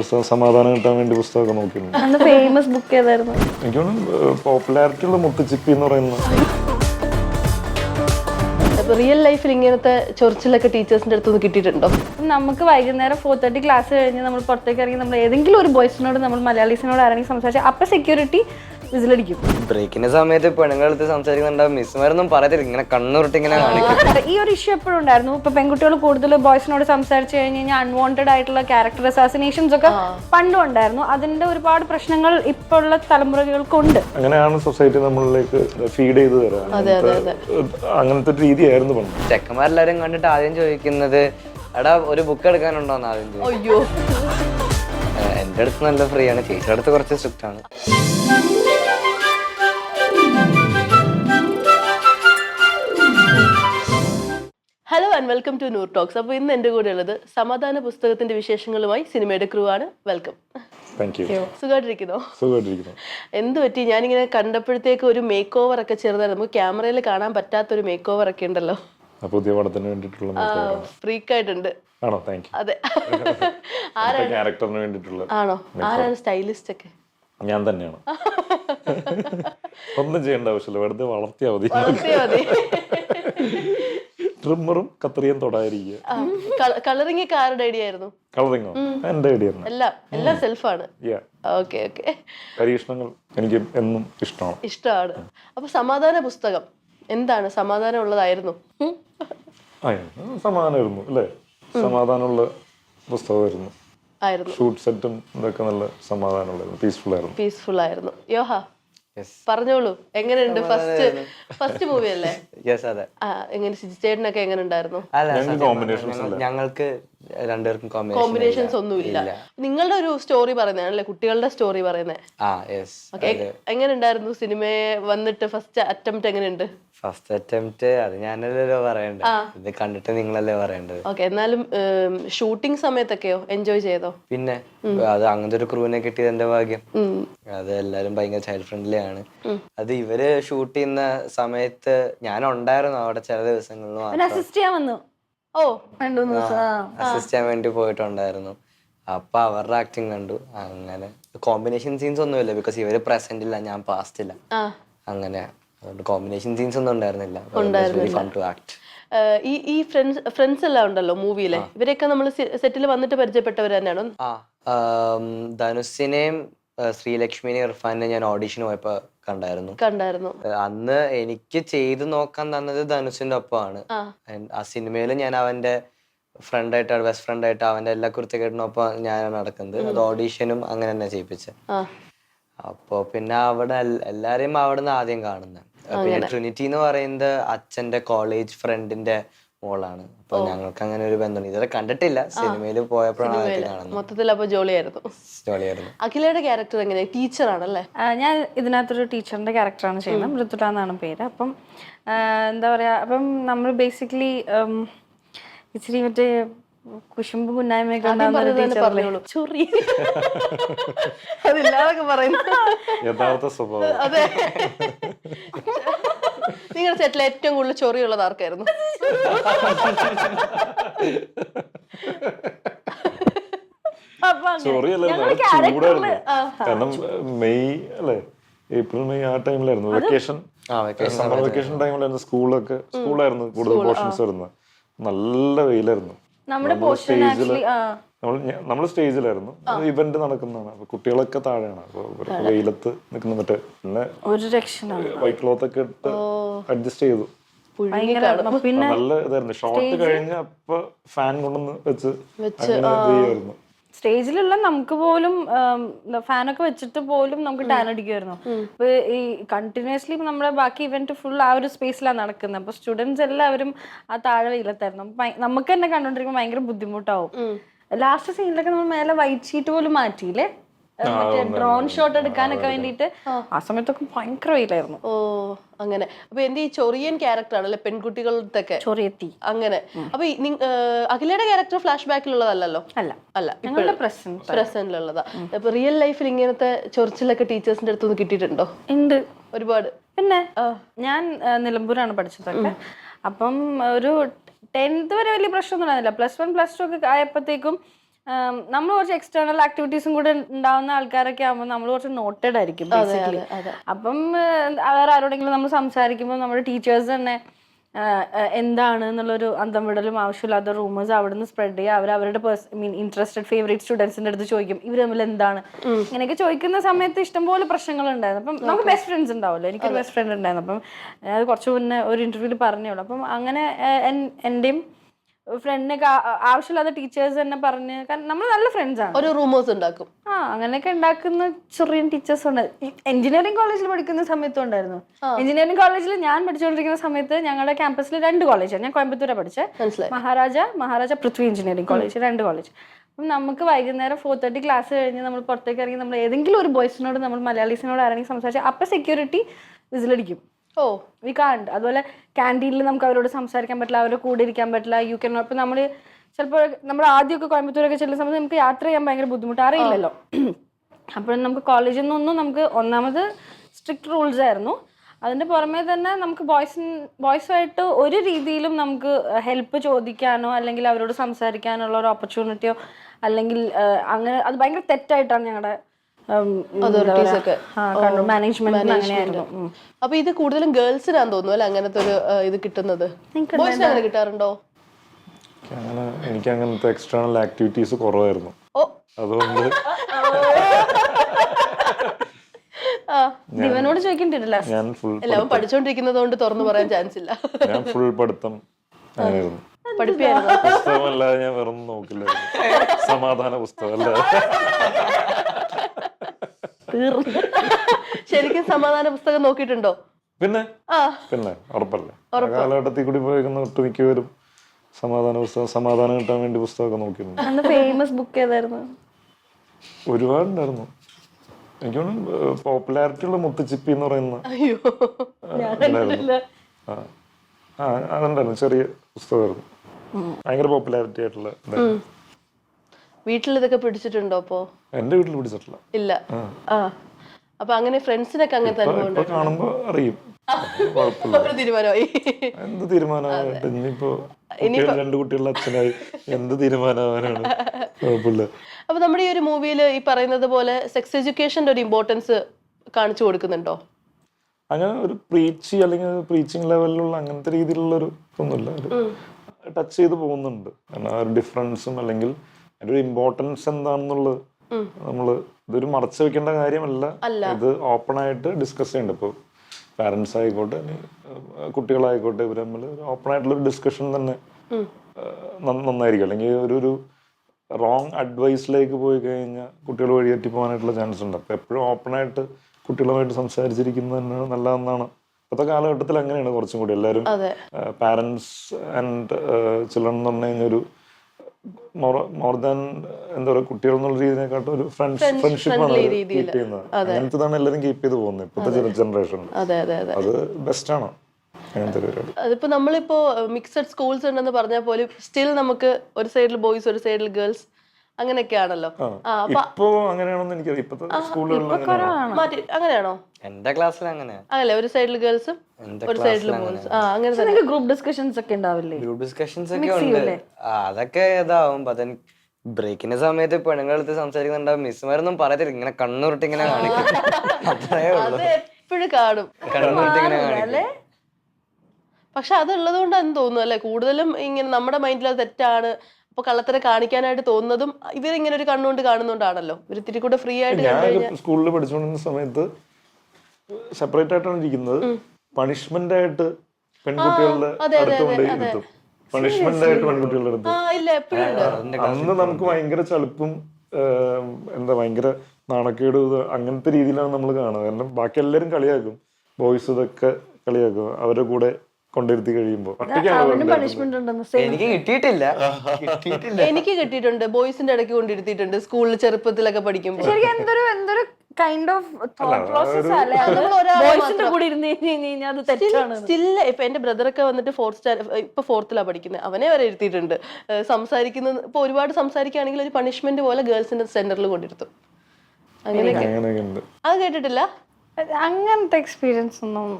പുസ്തകം സമാധാനം കിട്ടാൻ വേണ്ടി പുസ്തകമൊക്കെ നോക്കിയിരുന്നു. അന്ന് ഫേമസ് ബുക്ക് ഏതായിരുന്നു? എനിക്ക് തോന്നുന്നു പോപ്പുലാരിറ്റി ഉള്ള മുത്തുച്ചിപ്പി എന്ന് പറയുന്ന അപ്പൊ റിയൽ ലൈഫിൽ ഇങ്ങനത്തെ ചൊറിച്ചിലൊക്കെ ടീച്ചേഴ്സിന്റെ അടുത്തുനിന്ന് കിട്ടിയിട്ടുണ്ടോ? നമുക്ക് വൈകുന്നേരം ഫോർ തേർട്ടി ക്ലാസ് കഴിഞ്ഞ് നമ്മൾ പുറത്തേക്ക് ഇറങ്ങി നമ്മൾ ഏതെങ്കിലും ഒരു ബോയ്സിനോട് നമ്മൾ മലയാളീസിനോട് ആരെങ്കിലും സംസാരിച്ചാൽ അപ്പോൾ സെക്യൂരിറ്റി വിസിലടിക്കും ബ്രേക്കിന്റെ സമയത്ത് പെണ്ണുങ്ങളെടുത്ത് സംസാരിക്കുന്നുണ്ടാവും മിസ്സുമാരൊന്നും പറയത്തില്ല. ഇങ്ങനെ കണ്ണുരുട്ടി ഇങ്ങനെ കാണിക്കും. ഈ ഒരു ഇഷ്യൂ എപ്പോഴും ഉണ്ടായിരുന്നു. ഇപ്പൊ പെൺകുട്ടികൾ കൂടുതൽ ബോയ്സിനോട് സംസാരിച്ചു കഴിഞ്ഞ് കഴിഞ്ഞാൽ അൺവാണ്ടഡ് ആയിട്ടുള്ള ക്യാരക്ടർ അസാസിനേഷൻസ് ഒക്കെ പണ്ടും ഉണ്ടായിരുന്നു. അതിന്റെ ഒരുപാട് പ്രശ്നങ്ങൾ ഇപ്പോഴുള്ള തലമുറകൾക്കുണ്ട്. അങ്ങനെയാണ് സൊസൈറ്റി നമ്മളിലേക്ക് ഫീഡ് ചെയ്ത് തരാം അങ്ങനത്തെ ഒരു രീതിയായിരുന്നു പണ്ട്. ചെക്കന്മാരെല്ലാരും കണ്ടിട്ട് ആദ്യം ചോദിക്കുന്നത് എടാ ഒരു ബുക്ക് എടുക്കാനുണ്ടോന്ന് ആദ്യം ചോദിക്കും. അയ്യോ. ഏഹ് എന്റെ അടുത്ത് നല്ല ഫ്രീ ആണ്. ചേച്ചിയുടെ അടുത്ത് കുറച്ച് സ്ട്രിക്റ്റ് ആണ്. Hello and welcome to Noor talks അപ്പോൾ ഇന്ന് എന്റെ കൂടെ ഉള്ളത് സമാധാന പുസ്തകത്തിന്റെ വിശേഷങ്ങളുമായി സിനിമയുടെ ക്രൂ ആണ്. വെൽക്കം സുഖമായിട്ടിരിക്കുന്നോ? സുഖമായിട്ടിരിക്കുന്നു. എന്ത് പറ്റി? ഞാനിങ്ങനെ കണ്ടപ്പോഴത്തേക്ക് ഒരു മേക്ക് ഓവർ ഒക്കെ ചെറുതായിരുന്നു. നമുക്ക് ക്യാമറയിൽ കാണാൻ പറ്റാത്ത ഒരു മേക്ക് ഓവർ ഒക്കെ ഉണ്ടല്ലോ. പുതിയ പടത്തിന് വേണ്ടിയിട്ടുള്ള. ഫ്രീക്കായിട്ടുണ്ട് ആണോ. താങ്ക് യു അതെ. ക്യാരക്ടറിന് വേണ്ടിയിട്ടുള്ള ആണോ? ആരാണ് സ്റ്റൈലിസ്റ്റ് ഒക്കെ? ഞാൻ തന്നെയാണ്. ഒന്നും ചെയ്യേണ്ട ആവശ്യമില്ല. വെറുതെ വളർത്തിയാൽ മതി. വളർത്തിയാ മതി. ട്രിമ്മറും കത്രിയും തൊടാതിരിക്കുക. കളറിംഗ് ഒക്കെ ആരുടെ ഐഡിയ ആയിരുന്നു കളറിങ്ങോ എന്റെ ഐഡിയ എല്ലാം എല്ലാം സെൽഫാണ്. ഓക്കെ ഓക്കെ പരീക്ഷണങ്ങൾ എനിക്ക് എന്നും ഇഷ്ടമാണ്. ഇഷ്ടമാണ്. അപ്പൊ സമാധാന പുസ്തകം എന്താണ്? സമാധാനം ഉള്ളതായിരുന്നു? സമാധാനമായിരുന്നു അല്ലേ? സമാധാനമുള്ള പുസ്തകമായിരുന്നു. ഷൂട്ട് സെറ്റും ഇതൊക്കെ നല്ല സമാധാനമുള്ളായിരുന്നു പീസ്ഫുൾ ആയിരുന്നു. പീസ്ഫുൾ ആയിരുന്നു. യോഹ പറഞ്ഞോളൂ. എങ്ങനെയുണ്ട്? ഫസ്റ്റ് ഫസ്റ്റ് മൂവി അല്ലേ? യെസ് അതെ. എങ്ങനെ? സിജിച്ചേട്ടനൊക്കെ എങ്ങനെ ഉണ്ടായിരുന്നു അല്ല ഞങ്ങൾക്ക് രണ്ടുപേർക്കും കോമ്പിനേഷൻസ് ഒന്നുമില്ല. നിങ്ങളുടെ ഒരു സ്റ്റോറി പറയുന്നതാണല്ലേ കുട്ടികളുടെ സ്റ്റോറി പറയുന്നത്? എങ്ങനെ ഉണ്ടായിരുന്നു സിനിമയെ വന്നിട്ട് ഫസ്റ്റ് അറ്റംപ്റ്റ് എങ്ങനെയുണ്ട്? ഫസ്റ്റ് അറ്റംപ്റ്റ് അത് ഞാനല്ലല്ലോ പറയണ്ടത് ഇത് കണ്ടിട്ട് നിങ്ങളല്ലേ പറയേണ്ടത് ഓക്കെ എന്നാലും ഷൂട്ടിംഗ് സമയത്തൊക്കെയോ? എൻജോയ് ചെയ്തോ? പിന്നെ അത് അങ്ങനത്തെ ഒരു ക്രൂവിനെ കിട്ടിയത് എന്റെ ഭാഗ്യം. അത് എല്ലാരും ഭയങ്കര ചൈൽഡ് ഫ്രണ്ട്ലി ആണ്. അത് ഇവർ ഷൂട്ട് ചെയ്യുന്ന സമയത്ത് ഞാൻ ഉണ്ടായിരുന്നു അവിടെ ചില ദിവസങ്ങളിൽ അസിസ്റ്റ് ചെയ്യാൻ വന്നു. ഓ രണ്ടു മൂന്ന് ദിവസം. ആ. അസിസ്റ്റ് ചെയ്യാൻ വേണ്ടി പോയിട്ടുണ്ടായിരുന്നു. അപ്പൊ അവരുടെ ആക്ടിങ് കണ്ടു. അങ്ങനെ കോമ്പിനേഷൻ സീൻസ് ഒന്നുമില്ല ബിക്കോസ് ഇവർ പ്രസന്റ് ഇല്ല ഞാൻ പാസ്റ്റ് ഇല്ല. അങ്ങനെ അതുകൊണ്ട് കോമ്പിനേഷൻ സീൻസ് ഒന്നും ഉണ്ടായിരുന്നില്ല. ഈ ഈ ഫ്രണ്ട്സ് ഫ്രണ്ട്സ് എല്ലാം ഉണ്ടല്ലോ മൂവിയിലെ ഇവരെയൊക്കെ നമ്മൾ സെറ്റിൽ വന്നിട്ട് പരിചയപ്പെട്ടവർ തന്നെയാണോ? ആ ആം, ഇർഫാനെ ഞാൻ ഓഡിഷന് പോയപ്പോ കണ്ടായിരുന്നു. കണ്ടായിരുന്നു. അന്ന് എനിക്ക് ചെയ്തു നോക്കാൻ തന്നത് ധനുഷിന്റെ ഒപ്പമാണ്. ആ. സിനിമയിൽ ഞാൻ അവന്റെ ഫ്രണ്ടായിട്ട് ബെസ്റ്റ് ഫ്രണ്ട് ആയിട്ട് അവന്റെ എല്ലാ കുർത്തിക്കേട്ടിനൊപ്പം ഞാൻ നടക്കുന്നത്. അത് ഓഡീഷനും അങ്ങനെ തന്നെ ചെയ്യിപ്പിച്ചത്. ആ. അപ്പോ പിന്നെ അവിടെ എല്ലാരെയും എല്ലാരെയും അവിടുന്ന് ആദ്യം കാണുന്നത് പിന്നെ ട്രിനിറ്റി എന്ന് പറയുന്നത് അച്ഛന്റെ കോളേജ് ഫ്രണ്ടിന്റെ മോളാണ്. അപ്പൊ ഞങ്ങൾക്ക് അങ്ങനെ ഒരു ബന്ധമുണ്ട്. ഇതുവരെ കണ്ടിട്ടില്ല. സിനിമയിൽ പോയപ്പോഴാണ് കാണുന്നത്. മൊത്തത്തിൽ അപ്പൊ ജോളിയായിരുന്നു ജോളിയായിരുന്നു അഖിലയുടെ ക്യാരക്ടർ എങ്ങനെ ടീച്ചർ ആണല്ലേ ഞാൻ ഇതിനകത്തൊരു ടീച്ചറിന്റെ ക്യാരക്ടറാണ് ചെയ്യുന്നത്. മൃദുല എന്നാണ് പേര്. അപ്പം എന്താ പറയാ അപ്പം നമ്മൾ ബേസിക്കലി ഇച്ചിരി മറ്റേ കുശുമ്പ് കുന്നായ്മയൊക്കെ അതില്ലാതൊക്കെ പറയുന്നു യഥാർത്ഥ സ്വഭാവം. അതെ. നിങ്ങളുടെ സെറ്റിൽ ഏറ്റവും കൂടുതൽ ചൊറിയുള്ളത് ആർക്കായിരുന്നു? ചൊറിയല്ലായിരുന്നു ചൂടായിരുന്നു. കാരണം മെയ് അല്ലേ ഏപ്രിൽ മെയ് ആ ടൈമിലായിരുന്നു. വെക്കേഷൻ ആ വെക്കേഷൻ സമ്മർ വെക്കേഷൻ ടൈമിലായിരുന്നു. സ്കൂളൊക്കെ സ്കൂളായിരുന്നു കൂടുതൽ പോർഷൻസ് വരുന്നത്. നല്ല വെയിലായിരുന്നു. നമ്മുടെ പോർഷൻ ആക്ച്വലി നമ്മൾ നമ്മൾ സ്റ്റേജിലായിരുന്നു ഇവന്റ് നടക്കുന്നതാണ്. അപ്പൊ കുട്ടികളൊക്കെ താഴെയാണ്. അപ്പൊ വെയിലത്ത് നിൽക്കുന്ന. മറ്റേ പിന്നെ ഒരു വൈറ്റ് ക്ലോത്ത് ഒക്കെ ഇട്ട് അഡ്ജസ്റ്റ് ചെയ്തു. നല്ല ഇതായിരുന്നു. ഷോർട്ട് കഴിഞ്ഞ അപ്പൊ ഫാൻ കൊണ്ടുവന്ന് വെച്ച് ചെയ്യായിരുന്നു ചെയ്യുമായിരുന്നു സ്റ്റേജിലുള്ള നമുക്ക് പോലും ഫാനൊക്കെ വെച്ചിട്ട് പോലും നമുക്ക് ടാൻ അടിക്കുമായിരുന്നു അപ്പൊ ഈ കണ്ടിന്യൂസ്ലി നമ്മുടെ ബാക്കി ഇവന്റ് ഫുൾ ആ ഒരു സ്പേസിലാണ് നടക്കുന്നത് അപ്പൊ സ്റ്റുഡൻസ് എല്ലാവരും ആ താഴെ വെയിലത്തായിരുന്നു നമുക്ക് തന്നെ കണ്ടോണ്ടിരിക്കുമ്പോൾ ഭയങ്കര ബുദ്ധിമുട്ടാവും. ലാസ്റ്റ് സീനിലൊക്കെ നമ്മൾ മേലെ വൈറ്റ് ഷീറ്റ് പോലും മാറ്റിയില്ലേ? മറ്റേ ഡ്രോൺ ഷോട്ട് എടുക്കാനൊക്കെ വേണ്ടിയിട്ട് ആ. സമയത്തൊക്കെ ഭയങ്കര വെയിലായിരുന്നു. ഓ അങ്ങനെ. അപ്പൊ എന്റെ ഈ ചൊറിയൻ ക്യാരക്ടർ ആണല്ലേ പെൺകുട്ടികളുടെ ചൊറിയത്തി. അങ്ങനെ. അപ്പൊ അഖിലയുടെ ക്യാരക്ടർ ഫ്ലാഷ് ബാക്കിലുള്ളതല്ലോ അല്ല. അല്ല ഞങ്ങളുടെ പ്രസന്റ് പ്രസന്റിലുള്ളതാ അപ്പൊ റിയൽ ലൈഫിൽ ഇങ്ങനത്തെ ചൊറിച്ചിലൊക്കെ ടീച്ചേഴ്സിന്റെ അടുത്തുനിന്ന് കിട്ടിയിട്ടുണ്ടോ? ഉണ്ട്. ഒരുപാട്. പിന്നെ ഞാൻ നിലമ്പൂരാണ് പഠിച്ചതൊക്കെ. അപ്പം ഒരു ടെൻത്ത് വരെ വലിയ പ്രശ്നമൊന്നും ഉണ്ടായിരുന്നില്ല. പ്ലസ് വൺ പ്ലസ് ടു ഒക്കെ ആയപ്പോഴത്തേക്കും നമ്മൾ കുറച്ച് എക്സ്റ്റേണൽ ആക്ടിവിറ്റീസും കൂടെ ഉണ്ടാവുന്ന ആൾക്കാരൊക്കെ ആകുമ്പോൾ നമ്മൾ കുറച്ച് നോട്ടഡ് ആയിരിക്കും ബേസിക്കലി അപ്പം വേറെ ആരോടെങ്കിലും നമ്മൾ സംസാരിക്കുമ്പോൾ നമ്മുടെ ടീച്ചേഴ്സ് തന്നെ എന്താണ് എന്നുള്ളൊരു അന്തം വിടലും ആവശ്യമില്ലാത്ത റൂമേഴ്സ് അവിടെ നിന്ന് സ്പ്രെഡ് ചെയ്യുക. അവർ അവരുടെ മീൻ ഇൻട്രസ്റ്റഡ് ഫേവറേറ്റ് സ്റ്റുഡൻസിന്റെ അടുത്ത് ചോദിക്കും ഇവർ തമ്മിൽ എന്താണ്? ഇങ്ങനെയൊക്കെ ചോദിക്കുന്ന സമയത്ത് ഇഷ്ടംപോലെ പ്രശ്നങ്ങൾ ഉണ്ടായിരുന്നു അപ്പം നമുക്ക് ബെസ്റ്റ് ഫ്രണ്ട്സ് ഉണ്ടാവുമല്ലോ. എനിക്കൊരു ബെസ്റ്റ് ഫ്രണ്ട് ഉണ്ടായിരുന്നു. അപ്പം അത് കുറച്ച് മുന്നേ ഒരു ഇന്റർവ്യൂവിൽ പറഞ്ഞോളൂ അപ്പം അങ്ങനെ എന്റെയും ഫ്രണ്ടിനൊക്കെ ആവശ്യമില്ലാത്ത ടീച്ചേഴ്സ് തന്നെ പറഞ്ഞ് കാരണം നമ്മൾ നല്ല ഫ്രണ്ട്സ് ആണ്. ഒരു റൂമേഴ്സ് ഉണ്ടാക്കും. ആ അങ്ങനെയൊക്കെ ഉണ്ടാക്കുന്ന ചെറിയ ടീച്ചേഴ്സ് ഉണ്ട്. എഞ്ചിനീയറിംഗ് കോളേജിൽ പഠിക്കുന്ന സമയത്തും ഉണ്ടായിരുന്നു. എഞ്ചിനീയറിംഗ് കോളേജിൽ ഞാൻ പഠിച്ചുകൊണ്ടിരിക്കുന്ന സമയത്ത് ഞങ്ങളുടെ ക്യാമ്പസിൽ രണ്ട് കോളേജാണ് ഞാൻ കോയമ്പത്തൂരാണ് പഠിച്ചത് മഹാരാജ മഹാരാജ പൃഥ്വി എഞ്ചിനീയറിംഗ് കോളേജ് രണ്ട് കോളേജ് അപ്പം നമുക്ക് വൈകുന്നേരം ഫോർ തേർട്ടി ക്ലാസ് കഴിഞ്ഞ് നമ്മൾ പുറത്തേക്ക് ഇറങ്ങി നമ്മൾ ഏതെങ്കിലും ഒരു ബോയ്സിനോട് നമ്മൾ മലയാളീസിനോട് ആരെങ്കിലും സംസാരിച്ചാൽ അപ്പം സെക്യൂരിറ്റി വിസിലടിക്കും. ഓ വി കാണ്ട് അതുപോലെ ക്യാന്റീനിൽ നമുക്ക് അവരോട് സംസാരിക്കാൻ പറ്റില്ല അവരുടെ കൂടെ ഇരിക്കാൻ പറ്റില്ല യു കെ ഇപ്പം നമ്മൾ ചിലപ്പോൾ നമ്മൾ ആദ്യമൊക്കെ കോയമ്പത്തൂരൊക്കെ ചെല്ലുന്ന സമയത്ത് നമുക്ക് യാത്ര ചെയ്യാൻ ഭയങ്കര ബുദ്ധിമുട്ട്. അറിയില്ലല്ലോ. അപ്പോൾ നമുക്ക് കോളേജിൽ നിന്നൊന്നും നമുക്ക് ഒന്നാമത് സ്ട്രിക്റ്റ് റൂൾസ് ആയിരുന്നു. അതിന്റെ പുറമെ തന്നെ നമുക്ക് ബോയ്സ് ബോയ്സുമായിട്ട് ഒരു രീതിയിലും നമുക്ക് ഹെൽപ്പ് ചോദിക്കാനോ അല്ലെങ്കിൽ അവരോട് സംസാരിക്കാനുള്ള ഒരു ഓപ്പർച്യൂണിറ്റിയോ അല്ലെങ്കിൽ അങ്ങനെ അത് ഭയങ്കര തെറ്റായിട്ടാണ് ഞങ്ങളുടെ. മാനേജ്മെന്റ് അങ്ങനെയായിരുന്നു. അപ്പൊ ഇത് കൂടുതലും ഗേൾസിനാന്ന് തോന്നുന്നു അല്ലെ? അങ്ങനത്തെ ഒരു ഇത് കിട്ടുന്നത്. ബോയ്സിന് അങ്ങനെ കിട്ടാറുണ്ടോ എനിക്ക് അങ്ങനെ എനിക്ക് അങ്ങനത്തെ എക്സ്റ്റേണൽ ആക്ടിവിറ്റീസ് കുറവായിരുന്നു. അതുകൊണ്ട് ആ. ദിവനോട് ചോദിക്കണ്ടിട്ടില്ല ഞാൻ ഫുൾ അവൻ പഠിച്ചോണ്ടിരിക്കുന്നത് കൊണ്ട് തുറന്നു പറയാൻ ചാൻസ് ഇല്ല. ഞാൻ ഫുൾ പഠിത്തം ആയിരുന്നു പഠിപ്പിയായിരുന്നു? പുസ്തകമല്ലാതെ ഞാൻ വെറും നോക്കില്ല സമാധാന പുസ്തകം അല്ലാതെ ശരിക്കും സമാധാന പുസ്തകം നോക്കിയിട്ടുണ്ടോ? പിന്നെ? ആ. പിന്നെ ഉറപ്പല്ലേ? കാലഘട്ടത്തിൽ കൂടി പോയിരിക്കുന്ന ഒട്ടുമിക്കവരും സമാധാന പുസ്തകം സമാധാനം കിട്ടാൻ വേണ്ടി പുസ്തകമൊക്കെ നോക്കിയിരുന്നു അന്ന് ഫേമസ് ബുക്ക് ഏതായിരുന്നു? ഒരുപാടുണ്ടായിരുന്നു. എനിക്ക് പോപ്പുലാരിറ്റി ഉള്ള മുത്തുച്ചിപ്പി എന്ന് പറയുന്ന അതുണ്ടായിരുന്നു ചെറിയ പുസ്തകമായിരുന്നു. ഭയങ്കര പോപ്പുലാരിറ്റി ആയിട്ടുള്ള. വീട്ടിൽ ഇതൊക്കെ പിടിച്ചിട്ടുണ്ടോ അപ്പോ? എന്റെ വീട്ടിൽ പിടിച്ചിട്ടില്ല. ഇല്ല. ആ. അപ്പൊ അങ്ങനെ ഫ്രണ്ട്സിനൊക്കെ അങ്ങനത്തെ അനുഭവം കാണുമ്പോ അറിയും. തീരുമാനമായി. എന്ത് തീരുമാനമായിട്ട് ഇനിയിപ്പോ രണ്ട് കുട്ടികളുടെ അച്ഛനായി എന്ത് തീരുമാനമാവാനാണ്? കുഴപ്പമില്ല. അപ്പൊ നമ്മുടെ ഈ ഒരു മൂവിയിൽ ഈ പറയുന്നത് പോലെ സെക്സ് എഡ്യൂക്കേഷന്റെ ഒരു ഇമ്പോർട്ടൻസ് കാണിച്ചു കൊടുക്കുന്നുണ്ടോ? അങ്ങനെ ഒരു പ്രീച്ചി അല്ലെങ്കിൽ പ്രീച്ചിങ് ലെവലിലുള്ള അങ്ങനത്തെ രീതിയിലുള്ള ഒരു ഇതൊന്നുമില്ല. ഒരു ടച്ച് ചെയ്ത് പോകുന്നുണ്ട്. കാരണം ആ ഒരു ഡിഫറൻസും അല്ലെങ്കിൽ അതിന്റെ ഒരു ഇമ്പോർട്ടൻസ് എന്താണെന്നുള്ളത് നമ്മൾ ഇതൊരു മറച്ചു വെക്കേണ്ട കാര്യമല്ല. ഇത് ഓപ്പൺ ആയിട്ട് ഡിസ്കസ് ചെയ്യണ്ട. ഇപ്പോൾ പാരന്റ്സ് ആയിക്കോട്ടെ കുട്ടികളായിക്കോട്ടെ ഇവർ തമ്മിൽ ഓപ്പൺ ആയിട്ടുള്ള ഒരു ഡിസ്കഷൻ തന്നെ നന്നായിരിക്കും. അല്ലെങ്കിൽ ഒരു ഒരു റോങ് അഡ്വൈസിലേക്ക് പോയി കഴിഞ്ഞാൽ കുട്ടികൾ വഴിതെറ്റി പോകാനായിട്ടുള്ള ചാൻസ് ഉണ്ട്. അപ്പോൾ എപ്പോഴും ഓപ്പൺ ആയിട്ട് കുട്ടികളുമായിട്ട് സംസാരിച്ചിരിക്കുന്നത് തന്നെ നല്ലതെന്നാണ്. ഇപ്പോഴത്തെ കാലഘട്ടത്തിൽ അങ്ങനെയാണ് കുറച്ചും കൂടി. എല്ലാവരും പാരന്റ്സ് പാരൻസ് ആൻഡ് ചിൽഡ്രൻ എന്ന് പറഞ്ഞു കഴിഞ്ഞാൽ ഒരു മോർ ദാൻ എന്താ പറയുക കുട്ടികൾ എന്നുള്ള രീതിയെക്കാട്ടും ഒരു ഫ്രണ്ട്സ് ഫ്രണ്ട്ഷിപ്പാണ് കീപ്പ് ചെയ്യുന്നത്. അങ്ങനത്തതാണ് എല്ലാവരും കീപ്പ് ചെയ്ത് പോകുന്നത്. ഇപ്പോഴത്തെ ജനറേഷൻ അതെ ബെസ്റ്റ് ആണ്. അതിപ്പോ നമ്മളിപ്പോ മിക്സഡ് സ്കൂൾസ് ഉണ്ടെന്ന് പറഞ്ഞ പോലും സ്റ്റിൽ നമുക്ക് ഒരു സൈഡിൽ ബോയ്സ് ഒരു സൈഡിൽ ഗേൾസ് അങ്ങനെയൊക്കെയാണല്ലോ. ഇപ്പോ അങ്ങനെയാണെന്ന് അങ്ങനെയാണ്? മാറ്റി അങ്ങനെയാണോ? എന്റെ ക്ലാസ്സിൽ അങ്ങനെ ഒരു സൈഡിൽ ഗേൾസും ഒരു സൈഡിൽ ബോയ്സ്. ആ അങ്ങനെ തന്നെ. നിങ്ങൾക്ക് ഗ്രൂപ്പ് ഡിസ്കഷൻസ് ഒക്കെ ഉണ്ടാവില്ലേ? ഗ്രൂപ്പ് ഡിസ്കഷൻസ് ഒക്കെ ഉണ്ട്. അതൊക്കെ ഇതാവും. പതൻ ബ്രേക്കിന്റെ സമയത്ത് പെണ്ണുങ്ങളെടുത്ത് സംസാരിക്കുന്നുണ്ടാവും. മിസ്സുമാരൊന്നും പറയത്തില്ല. ഇങ്ങനെ കണ്ണുരുട്ടി ഇങ്ങനെ കാണിക്കും. അത്രേ ഉള്ളൂ. അത് എപ്പോഴും കാണും. കണ്ണുരുട്ടി ഇങ്ങനെ കാണിക്കും. പക്ഷെ അതുള്ളത് കൊണ്ടാന്ന് തോന്നുന്നു അല്ലെ? കൂടുതലും ഇങ്ങനെ നമ്മുടെ മൈൻഡിൽ അത് തെറ്റാണ്. അപ്പൊ കള്ളത്തരം കാണിക്കാനായിട്ട് തോന്നുന്നതും ഇവരിങ്ങനെ ഒരു കണ്ണുകൊണ്ട് കാണുന്നോണ്ടാണല്ലോ. ഇവർ ഇത്തിരി കൂടെ ഫ്രീ ആയിട്ട് ഞാൻ സ്കൂളിൽ പഠിച്ചുകൊണ്ടിരുന്ന സമയത്ത് സെപ്പറേറ്റ് ആയിട്ടാണ് ഇരിക്കുന്നത്. പണിഷ്മെന്റ് ആയിട്ട് പെൺകുട്ടികളുടെ അടുത്ത് പണിഷ്മെന്റ് ആയിട്ട് പെൺകുട്ടികളുടെ അടുത്ത്. അന്ന് നമുക്ക് ഭയങ്കര ചളുപ്പും എന്താ ഭയങ്കര നാണക്കേട് അങ്ങനത്തെ രീതിയിലാണ് നമ്മൾ കാണുന്നത്. കാരണം ബാക്കി എല്ലാവരും കളിയാക്കും. ബോയ്സ് ഇതൊക്കെ കളിയാക്കും. അവരുടെ കൂടെ കൊണ്ടിരുത്തി കഴിയുമ്പോൾ ഒറ്റയ്ക്കാണ് പണിഷ്മെന്റ് ഉണ്ടെന്ന് same. എനിക്ക് കിട്ടിയിട്ടില്ല. കിട്ടിയിട്ടില്ല. എനിക്ക് കിട്ടിയിട്ടുണ്ട്. ബോയ്സിന്റെ ഇടയ്ക്ക് കൊണ്ടിരുത്തിയിട്ടുണ്ട്. സ്കൂളിൽ ചെറുപ്പത്തിലൊക്കെ പഠിക്കുമ്പോൾ ശരിക്കും എന്തൊരു എന്തൊരു കൈൻഡ് ഓഫ് തോട്ട് പ്രോസസ് അല്ലേ? അത് നമ്മൾ ഒരാളെ ബോയ്സിന്റെ കൂടെ ഇരുന്ന് കഴിഞ്ഞ് കഴിഞ്ഞാൽ അത് തെറ്റാണ്. സ്റ്റില്ല ഇപ്പൊ എന്റെ ബ്രദറൊക്കെ വന്നിട്ട് ഫോർത്ത് സ്റ്റാൻഡേർഡ് ഇപ്പൊ ഫോർത്തിലാണ് പഠിക്കുന്നത് അവനെ വരെ ഇരുത്തിയിട്ടുണ്ട്. ഏഹ് സംസാരിക്കുന്ന ഇപ്പൊ ഒരുപാട് സംസാരിക്കുകയാണെങ്കിൽ ഒരു പണിഷ്മെന്റ് പോലെ ഗേൾസിന്റെ സെന്ററിൽ കൊണ്ടിരുത്തും. അങ്ങനെയൊക്കെ. അങ്ങനെയൊക്കെ ഉണ്ട്. അത് കേട്ടിട്ടില്ല? അങ്ങനത്തെ എക്സ്പീരിയൻസ് ഒന്നും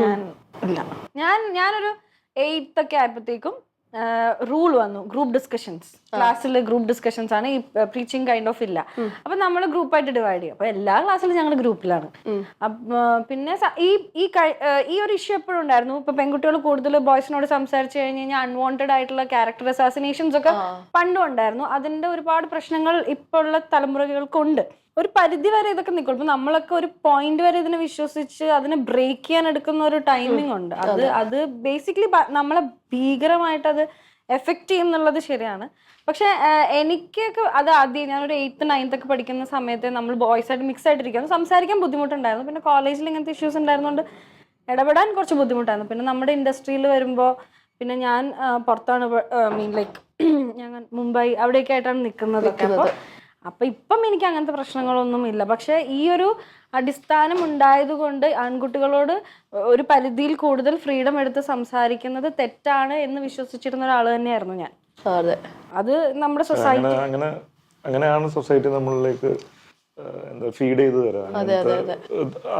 ഞാൻ ഇല്ല. ഞാൻ ഞാനൊരു എയ്ത്ത് ഒക്കെ ആയപ്പോഴത്തേക്കും റൂൾ വന്നു. ഗ്രൂപ്പ് ഡിസ്കഷൻസ് ക്ലാസ്സിൽ ഗ്രൂപ്പ് ഡിസ്കഷൻസ് ആണ് ഈ പ്രീച്ചിങ് കൈൻഡ് ഓഫ് ഇല്ല. അപ്പൊ നമ്മൾ ഗ്രൂപ്പായിട്ട് ഡിവൈഡ് ചെയ്യും. അപ്പൊ എല്ലാ ക്ലാസ്സിലും ഞങ്ങൾ ഗ്രൂപ്പിലാണ് പിന്നെ ഈ ഈ ഈ ഒരു ഇഷ്യൂ എപ്പോഴും ഉണ്ടായിരുന്നു. ഇപ്പൊ പെൺകുട്ടികൾ കൂടുതൽ ബോയ്സിനോട് സംസാരിച്ചു കഴിഞ്ഞ് കഴിഞ്ഞാൽ അൺവാണ്ടഡ് ആയിട്ടുള്ള ക്യാരക്ടർ അസാസിനേഷൻസ് ഒക്കെ പണ്ടും ഉണ്ടായിരുന്നു. അതിന്റെ ഒരുപാട് പ്രശ്നങ്ങൾ ഇപ്പോൾ ഉള്ള തലമുറകൾക്കുണ്ട്. ഒരു പരിധി വരെ ഇതൊക്കെ നിൽക്കും ഇപ്പൊ നമ്മളൊക്കെ ഒരു പോയിന്റ് വരെ ഇതിനെ വിശ്വസിച്ച് അതിനെ ബ്രേക്ക് ചെയ്യാൻ എടുക്കുന്ന ഒരു ടൈമിംഗ് ഉണ്ട്. അത് അത്. ബേസിക്കലി നമ്മളെ ഭീകരമായിട്ട് അത് എഫക്റ്റ് ചെയ്യുന്നുള്ളത് ശരിയാണ്. പക്ഷെ എനിക്കൊക്കെ അത് ആദ്യം ഞാനൊരു എയ്ത്ത് നയൻത്ത് ഒക്കെ പഠിക്കുന്ന സമയത്ത് നമ്മൾ ബോയ്സ് ആയിട്ട് മിക്സ് ആയിട്ടിരിക്കുന്നു സംസാരിക്കാൻ ബുദ്ധിമുട്ടുണ്ടായിരുന്നു. പിന്നെ കോളേജിൽ ഇങ്ങനത്തെ ഇഷ്യൂസ് ഉണ്ടായിരുന്നുകൊണ്ട് ഇടപെടാൻ കുറച്ച് ബുദ്ധിമുട്ടായിരുന്നു. പിന്നെ നമ്മുടെ ഇൻഡസ്ട്രിയിൽ വരുമ്പോൾ പിന്നെ ഞാൻ പുറത്താണ് മീൻ ലൈക്ക് ഞാൻ മുംബൈ അവിടെയൊക്കെ ആയിട്ടാണ് നിൽക്കുന്നതൊക്കെ. അപ്പോൾ അപ്പൊ ഇപ്പം എനിക്ക് അങ്ങനത്തെ പ്രശ്നങ്ങളൊന്നും ഇല്ല. പക്ഷെ ഈ ഒരു അടിസ്ഥാനം ഉണ്ടായതുകൊണ്ട് ആൺകുട്ടികളോട് ഒരു പരിധിയിൽ കൂടുതൽ ഫ്രീഡം എടുത്ത് സംസാരിക്കുന്നത് തെറ്റാണ് എന്ന് വിശ്വസിച്ചിരുന്ന ഒരാൾ തന്നെയായിരുന്നു ഞാൻ. അതെ. അത് നമ്മുടെ സൊസൈറ്റി അങ്ങനെ അങ്ങനെ അങ്ങനെയാണ് സൊസൈറ്റി നമ്മളിലേക്ക് എന്താ ഫീഡ് ചെയ്ത് തരാം.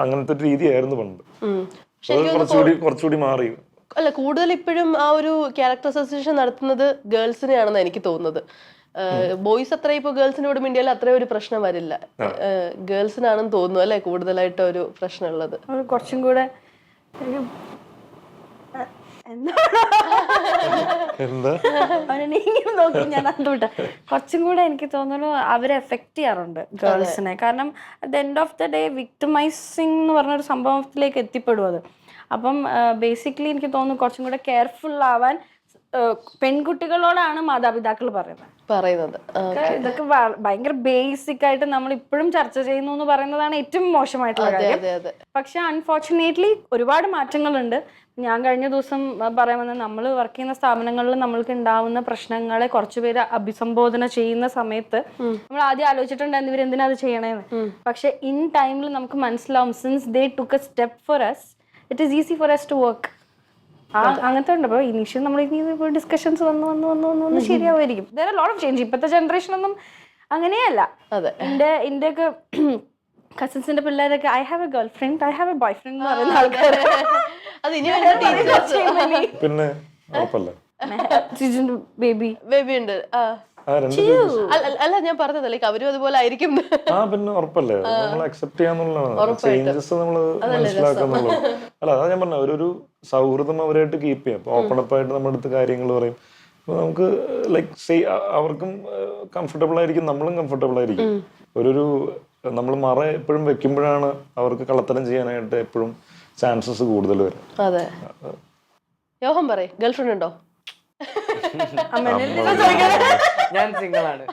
അങ്ങനത്തെ രീതിയായിരുന്നു പണ്ട്. കുറച്ചുകൂടി കുറച്ചുകൂടി മാറി. അല്ല കൂടുതൽ ഇപ്പോഴും ആ ഒരു ക്യാരക്ടർ അസോസിയേഷൻ നടത്തുന്നത് ഗേൾസിനെയാണെന്ന് എനിക്ക് തോന്നുന്നത്. ബോയ്സ് അത്ര ഇപ്പൊ ഗേൾസിനോട് ഇന്ത്യയിൽ അത്രയും ഒരു പ്രശ്നം വരില്ല. ഗേൾസിനാണെന്ന് തോന്നുന്നു അല്ലെ കൂടുതലായിട്ട് ഒരു പ്രശ്നം ഉള്ളത് കുറച്ചും കൂടെ എന്താ? എന്താ? അവനെ നീങ്ങി നോക്കി ഞാൻ അതുവിട്ട കുറച്ചും കൂടെ എനിക്ക് തോന്നുന്നു അവരെ എഫക്ട് ചെയ്യാറുണ്ട് ഗേൾസിനെ. കാരണം at the end of the day victimising എന്ന് പറഞ്ഞൊരു സംഭവത്തിലേക്ക് എത്തിപ്പെടും അത്. അപ്പം ബേസിക്കലി എനിക്ക് തോന്നുന്നു കുറച്ചും കൂടെ കെയർഫുൾ ആവാൻ പെൺകുട്ടികളോടാണ് മാതാപിതാക്കൾ പറയുന്നത്. പറയുന്നത്. ഇതൊക്കെ ഭയങ്കര ബേസിക് ആയിട്ട് നമ്മൾ ഇപ്പോഴും ചർച്ച ചെയ്യുന്നു എന്ന് പറയുന്നതാണ് ഏറ്റവും മോശമായിട്ടുള്ള കാര്യം. പക്ഷെ അൺഫോർച്ചുനേറ്റ്ലി ഒരുപാട് മാറ്റങ്ങളുണ്ട്. ഞാൻ കഴിഞ്ഞ ദിവസം പറയാൻ വന്നത് നമ്മൾ വർക്ക് ചെയ്യുന്ന സ്ഥാപനങ്ങളിൽ നമ്മൾക്ക് ഉണ്ടാവുന്ന പ്രശ്നങ്ങളെ കുറച്ചുപേര് അഭിസംബോധന ചെയ്യുന്ന സമയത്ത് നമ്മൾ ആദ്യം ആലോചിച്ചിട്ടുണ്ടായിരുന്നു ഇവർ എന്തിനാ അത് ചെയ്യണേന്ന്. പക്ഷെ ഇൻ ടൈമിൽ നമുക്ക് മനസ്സിലാവും since they took a step for us it is easy for us to work അങ്ങനത്തെ ഉണ്ട് അപ്പോൾ ഇനീഷ്യൽ നമ്മൾ ഡിസ്കഷൻസ് വന്ന് വന്ന് വന്ന് വന്ന് വന്ന് ശരിയാവുമായിരിക്കും. വേറെ ലോട്ട് ഓഫ് ചേഞ്ച് ഇപ്പോഴത്തെ ജനറേഷനൊന്നും അങ്ങനെയല്ല. അതെ. എന്റെ എന്റെ ഒക്കെ കസിൻസിന്റെ പിള്ളേരൊക്കെ I have a girlfriend I have a boyfriend എന്ന് പറയുന്ന ആൾക്കാർ ഇനി പിന്നെ ബേബി ബേബി ഉണ്ട്. അല്ല അല്ല- അല്ല ഞാൻ പറഞ്ഞത് ലൈക്ക് അവരും അതുപോലെ ആയിരിക്കും. ആ പിന്നെ ഉറപ്പല്ലേ? നമ്മൾ അക്സെപ്റ്റ് ചെയ്യാന്നുള്ളതാണ്. ചേഞ്ചസ് നമ്മൾ മനസ്സിലാക്കുന്നുള്ളൂ അല്ല അതാ ഞാൻ പറഞ്ഞ ഒരു ഒരു സൗഹൃദം അവരായിട്ട് കീപ്പ് ചെയ്യാം. ഓപ്പൺ അപ്പ് ആയിട്ട് നമ്മുടെ അടുത്ത് കാര്യങ്ങൾ പറയും. അപ്പൊ നമുക്ക് ലൈക്ക് സേ അവർക്കും കംഫർട്ടബിൾ ആയിരിക്കും നമ്മളും കംഫർട്ടബിൾ ആയിരിക്കും. ഒരു ഒരു നമ്മൾ മറ എപ്പോഴും വെക്കുമ്പോഴാണ് അവർക്ക് കള്ളത്തരം ചെയ്യാനായിട്ട് എപ്പോഴും ചാൻസസ് കൂടുതൽ വരും. അതെ. യോഹം പറയ് ഗേൾഫ്രണ്ട് ഉണ്ടോ? ഞാൻ സിംഗിളാണ്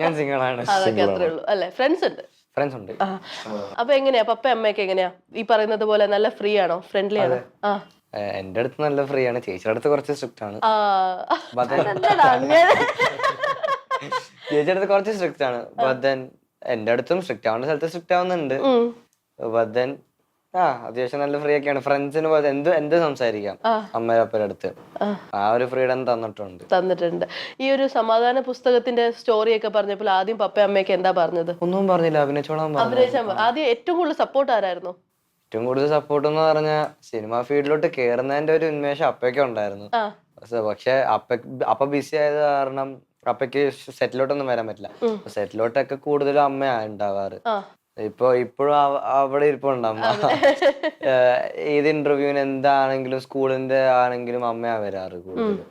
ഞാൻ സിംഗിളാണ് അതൊക്കെ അത്രേ ഉള്ളൂ. അല്ലെ? ഫ്രണ്ട്സ് ഉണ്ട്? ഫ്രണ്ട്സ് ഉണ്ട്. അപ്പൊ എങ്ങനെയാ? പപ്പ അമ്മയൊക്കെ എങ്ങനെയാ? ഈ പറയുന്നത് പോലെ നല്ല ഫ്രീ ആണോ? ഫ്രണ്ട്ലി ആണോ? ആ. എന്റെ അടുത്ത് നല്ല ഫ്രീ ആണ്. ചേച്ചിയുടെ അടുത്ത് കുറച്ച് സ്ട്രിക്റ്റ് ആണ്. ചേച്ചിയുടെ അടുത്ത് കുറച്ച് സ്ട്രിക്റ്റ് ആണ്. ബദൻ എന്റെ അടുത്തും സ്ട്രിക്റ്റ് ആവുന്ന സ്ഥലത്ത് സ്ട്രിക്റ്റ് ആവുന്നുണ്ട്. ഉം. ആ അത്യാവശ്യം നല്ല ഫ്രീ ഒക്കെയാണ്. ഫ്രണ്ട്സിന് പോലെ എന്ത് എന്ത് സംസാരിക്കാം? അമ്മയുടെ അടുത്ത് ആ. ഒരു ഫ്രീഡം തന്നിട്ടുണ്ട്. തന്നിട്ടുണ്ട്. ഈ ഒരു സമാധാന പുസ്തകത്തിന്റെ സ്റ്റോറി ഒക്കെ പറഞ്ഞപ്പോൾ ആദ്യം പപ്പ അമ്മയൊക്കെ എന്താ പറഞ്ഞത്? ഒന്നും പറഞ്ഞില്ല. അഭിനയിച്ചോളാം ആദ്യം ഏറ്റവും കൂടുതൽ സപ്പോർട്ട് ആരായിരുന്നു? ഏറ്റവും കൂടുതൽ സപ്പോർട്ട് എന്ന് പറഞ്ഞാൽ സിനിമ ഫീൽഡിലോട്ട് കേറുന്നതിന്റെ ഒരു ഉന്മേഷം അപ്പയൊക്കെ ഉണ്ടായിരുന്നു. പക്ഷെ- അപ്പ അപ്പ ബിസി ആയത് കാരണം അപ്പയ്ക്ക് സെറ്റിലോട്ടൊന്നും വരാൻ പറ്റില്ല. സെറ്റിലോട്ടൊക്കെ കൂടുതലും അമ്മയാണ് ഉണ്ടാവാറ്. ഇപ്പൊ ഇപ്പോഴും അവിടെ ഇരിപ്പുണ്ട് അമ്മ. ഏത് ഇന്റർവ്യൂവിന് എന്താണെങ്കിലും സ്കൂളിന്റെ ആണെങ്കിലും അമ്മയാ വരാറ് കൂടുതലും.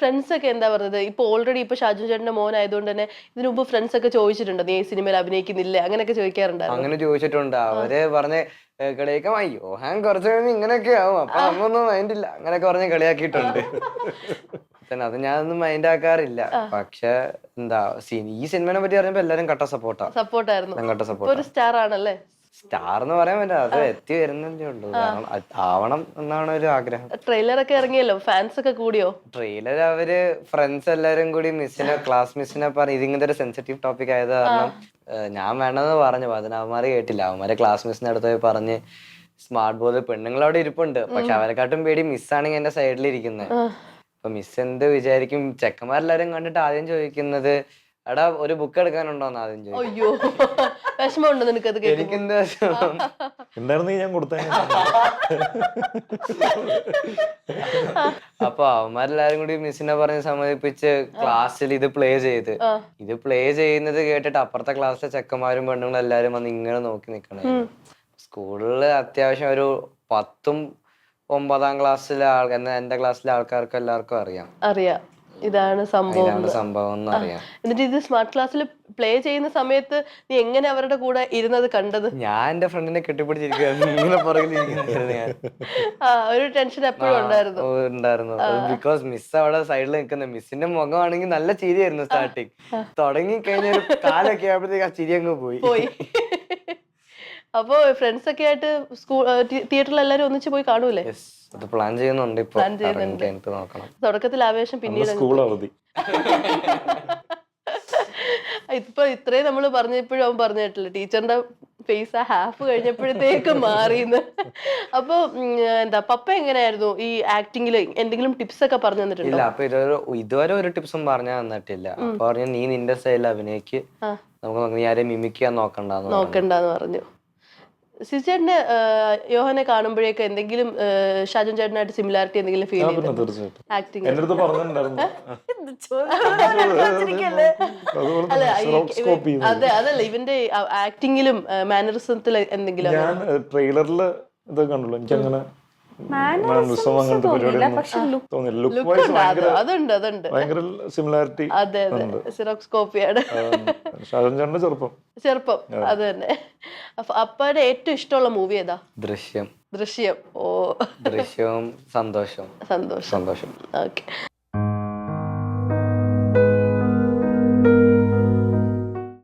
ഫ്രണ്ട്സ് ഒക്കെ എന്താ പറഞ്ഞത്? ഇപ്പൊ ഓൾറെഡി ഇപ്പൊ ഷാജു ചേട്ടന്റെ മോൻ ആയതുകൊണ്ട് തന്നെ ഇതിനു മുമ്പ് ഫ്രണ്ട്സ് ഒക്കെ ചോദിച്ചിട്ടുണ്ട്? നീ ഈ സിനിമയിൽ അഭിനയിക്കുന്നില്ലേ. അങ്ങനെയൊക്കെ ചോദിക്കാറുണ്ട് അങ്ങനെ ചോദിച്ചിട്ടുണ്ട്. അവർ പറഞ്ഞ കളിയാക്കാം അയ്യോ ഞാൻ കുറച്ച് കഴിഞ്ഞ് ഇങ്ങനെയൊക്കെ ആവും. അപ്പൊ അമ്മ ഒന്നും മൈൻഡില്ല അങ്ങനെയൊക്കെ പറഞ്ഞ് കളിയാക്കിയിട്ടുണ്ട്. പിന്നെ അത് ഞാനൊന്നും മൈൻഡ് ആക്കാറില്ല. പക്ഷെ എന്താ സീൻ ഈ സിനിമനെ പറ്റി പറയുമ്പോ എല്ലാരും കട്ട സപ്പോർട്ടാ സപ്പോർട്ടായിരുന്നു കട്ട സപ്പോർട്ട് ഒരു സ്റ്റാർ ആണല്ലേ? സ്റ്റാർ എന്ന് പറയാൻ പറ്റില്ല. അത് എത്തി വരുന്നതേ ഉള്ളൂ. കാരണം ആവണം എന്നാണ് ഒരു ആഗ്രഹം. ട്രെയിലർ ഒക്കെ ഇറങ്ങിയല്ലോ. ഫാൻസ് ഒക്കെ കൂടിയോ? ട്രെയിലർ അവർ ഫ്രണ്ട്സ് എല്ലാരും കൂടി മിസ്സിനെ ക്ലാസ് മിസ്സിനെ പറഞ്ഞു ഇതിങ്ങനത്തെ ഒരു സെൻസിറ്റീവ് ടോപ്പിക് ആയത് കാരണം ഞാൻ വേണമെന്ന് പറഞ്ഞു. അതിന് അവന്മാര് കേട്ടില്ല. അവന്മാരെ ക്ലാസ് മിസ്സിന്റെ അടുത്ത് പോയി പറഞ്ഞ് സ്മാർട്ട് ബോർഡ് പെണ്ണുങ്ങൾ അവിടെ ഇരിപ്പുണ്ട്. പക്ഷെ അവരെക്കാട്ടും പേടി മിസ്സാണെങ്കിൽ എന്റെ സൈഡിൽ ഇരിക്കുന്നത് അപ്പൊ മിസ് എന്ത് വിചാരിക്കും? ചെക്കന്മാരെല്ലാരും കണ്ടിട്ട് ആദ്യം ചോദിക്കുന്നത് എടാ ഒരു ബുക്ക് എടുക്കാനുണ്ടോന്ന് ആദ്യം ചോദിക്കും. അയ്യോ വിഷമമുണ്ട് വിഷമം? ഞാൻ അപ്പൊ അവന്മാരെല്ലാരും കൂടി മിസ്സിനെ പറഞ്ഞ് സമ്മതിപ്പിച്ച് ക്ലാസ്സിൽ ഇത് പ്ലേ ചെയ്ത്. ഇത് പ്ലേ ചെയ്യുന്നത് കേട്ടിട്ട് അപ്പുറത്തെ ക്ലാസ്സിലെ ചെക്കന്മാരും പെണ്ണുങ്ങളും എല്ലാരും വന്ന് ഇങ്ങനെ നോക്കി നിക്കണേ സ്കൂളിൽ അത്യാവശ്യം ഒരു പത്തും ഒമ്പതാം ക്ലാസ്സിലെ ആൾ എന്റെ ക്ലാസ്സിലെ ആൾക്കാർക്ക് എല്ലാവർക്കും അറിയാം. അറിയാം. ഇതാണ് സംഭവം ഇതാണ് സംഭവം എന്ന് അറിയാം. എന്നിട്ട് ഇത് സ്മാർട്ട് ക്ലാസ്സിൽ പ്ലേ ചെയ്യുന്ന സമയത്ത് നീ എങ്ങനെ അവരുടെ കൂടെ ഇരുന്നത് കണ്ടത്? ഞാൻ എന്റെ ഫ്രണ്ടിനെ ഒരു ടെൻഷൻ എപ്പോഴും ഉണ്ടായിരുന്നു. ഉണ്ടായിരുന്നു. ബിക്കോസ് മിസ് അവിടെ സൈഡിൽ നിൽക്കുന്ന മിസ്സിന്റെ മുഖമാണെങ്കിൽ നല്ല ചിരിയായിരുന്നു സ്റ്റാർട്ടിങ് തുടങ്ങി കഴിഞ്ഞ ഒരു കാലൊക്കെ ആയപ്പോഴത്തേക്ക് ആ ചിരി അങ്ങ് പോയി. പോയി. അപ്പോ ഫ്രണ്ട്സ് ഒക്കെ ആയിട്ട് സ്കൂൾ തിയേറ്ററിൽ എല്ലാരും ഒന്നിച്ച് പോയി കാണൂലേ അത് പ്ലാൻ ചെയ്യുന്നുണ്ട് ഇപ്പൊ. പ്ലാൻ ചെയ്യുന്നുണ്ട്. നോക്കണം. തുടക്കത്തിൽ ആവേശം പിന്നീട് അങ്ങ് സ്കൂൾ അവധി. ഇപ്പൊ ഇത്രയും നമ്മൾ പറഞ്ഞപ്പോഴും അവൻ പറഞ്ഞു കേട്ടില്ല ടീച്ചറിന്റെ ഫേസ് ആ ഹാഫ് കഴിഞ്ഞപ്പോഴത്തേക്ക് മാറിന്ന് അപ്പൊ എന്താ പപ്പ എങ്ങനെയായിരുന്നു ഈ ആക്ടിങ്ങിൽ എന്തെങ്കിലും ടിപ്സ് ഒക്കെ പറഞ്ഞു തന്നിട്ടുണ്ടോ? ഇല്ല അപ്പൊ ഇതൊരു ഇതുവരെ ഒരു ടിപ്സും പറഞ്ഞു തന്നിട്ടില്ല. അപ്പൊ പറഞ്ഞു നീ നിന്റെ സ്റ്റൈലിൽ അഭിനയിക്ക്. നമുക്ക് നീ ആരെയും മിമിക്കാൻ ചെയ്യാൻ നോക്കണ്ടെന്ന്. നോക്കണ്ടെന്ന് പറഞ്ഞു. സിസ്റ്റേട്ടന് യോഹനെ കാണുമ്പോഴേക്ക് എന്തെങ്കിലും ഷാജൻ ചേട്ടനായിട്ട് സിമിലാരിറ്റി എന്തെങ്കിലും ഫീൽ ആക്ടിങ് അതെ അതല്ല ഇവന്റെ ആക്ടിങ്ങിലും മാനറിസത്തിൽ എന്തെങ്കിലും ഞാൻ ട്രെയിലറിൽ ഇത് കണ്ടുള്ളൂ. എനിക്ക് സിമിലാരിറ്റി അതെ അതെ സിറോക്സ്കോപ്പിയാണ് ഷാജൻ ചേട്ടന്റെ ചെറുപ്പം. ചെറുപ്പം അത്. തന്നെ. അപ്പൊ അപ്പയുടെ ഏറ്റവും ഇഷ്ടമുള്ള മൂവി ഏതാ? ദൃശ്യം. ദൃശ്യം. ഓ. ദൃശ്യവും സന്തോഷം സന്തോഷം. സന്തോഷം. ഓക്കെ